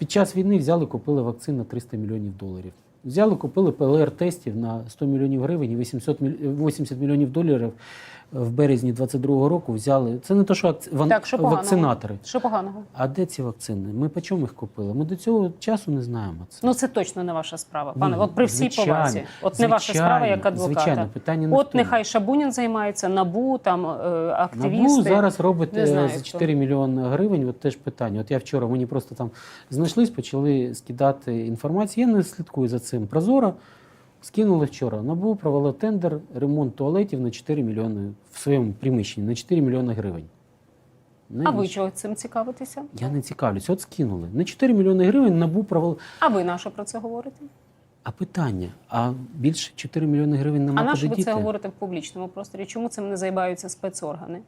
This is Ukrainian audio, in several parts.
Під час війни взяли, купили вакцин на 300 мільйонів доларів. Взяли, купили ПЛР-тестів на 100 мільйонів гривень і 80 мільйонів доларів в березні 22-го року взяли. Це не то, що акц- ван- Так, що поганого? вакцинатори. Що поганого? А де ці вакцини? Ми по чому їх купили? Ми до цього часу не знаємо це. Ну це точно не ваша справа, пане. Ні, от при всій звичайно, повазі, от не ваша справа як адвоката. Звичайно, питання не в От тому. нехай Шабунін займається, набу там е, активісти. НАБУ зараз робить е, знаю, за 4 мільйони гривень. От теж питання. От я вчора мені просто там знайшлись, почали скидати інформацію. Я не слідкую за цим. Прозоро скинули вчора. НАБУ провело тендер ремонт туалетів на 4 мільйони в своєму приміщенні на 4 мільйони гривень. Не А ви чого цим цікавитеся? Я не цікавлюсь. От скинули. На 4 мільйони гривень НАБУ провело. А ви на що про це говорите? А питання: а більше 4 мільйони гривень нема а на що ви це говорите в публічному просторі? Чому цим не займаються спецоргани?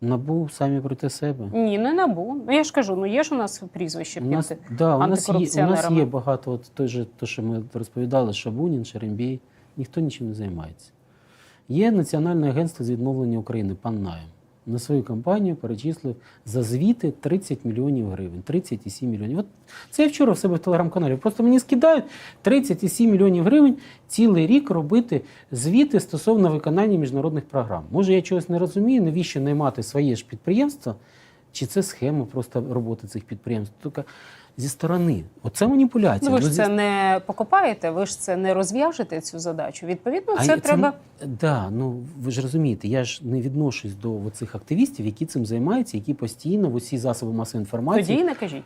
НАБУ самі проти себе. Ні, не набу. Ну я ж кажу, ну є ж у нас прізвище У нас, під да, у, нас є, у нас є багато, от той же, то, що ми розповідали, Шабунін, Шерембій, ніхто нічим не займається. Є Національне агентство з відновлення України, пан Найм. На свою кампанію перечислив за звіти 30 мільйонів гривень, 30,7 мільйонів. От це я вчора в себе в телеграм-каналі. Просто мені скидають 30,7 мільйонів гривень цілий рік робити звіти стосовно виконання міжнародних програм. Може, я чогось не розумію, навіщо наймати своє ж підприємство, чи це схема просто роботи цих підприємств? Тільки зі сторони. Оце маніпуляція. Ну, ви ж зі це не покопаєте, ви ж це не розв'яжете цю задачу. Відповідно, А це і треба. Да, ну ви ж розумієте, я ж не відношусь до цих активістів, які цим займаються, які постійно в усі засоби масової інформації. Тоді не кажіть.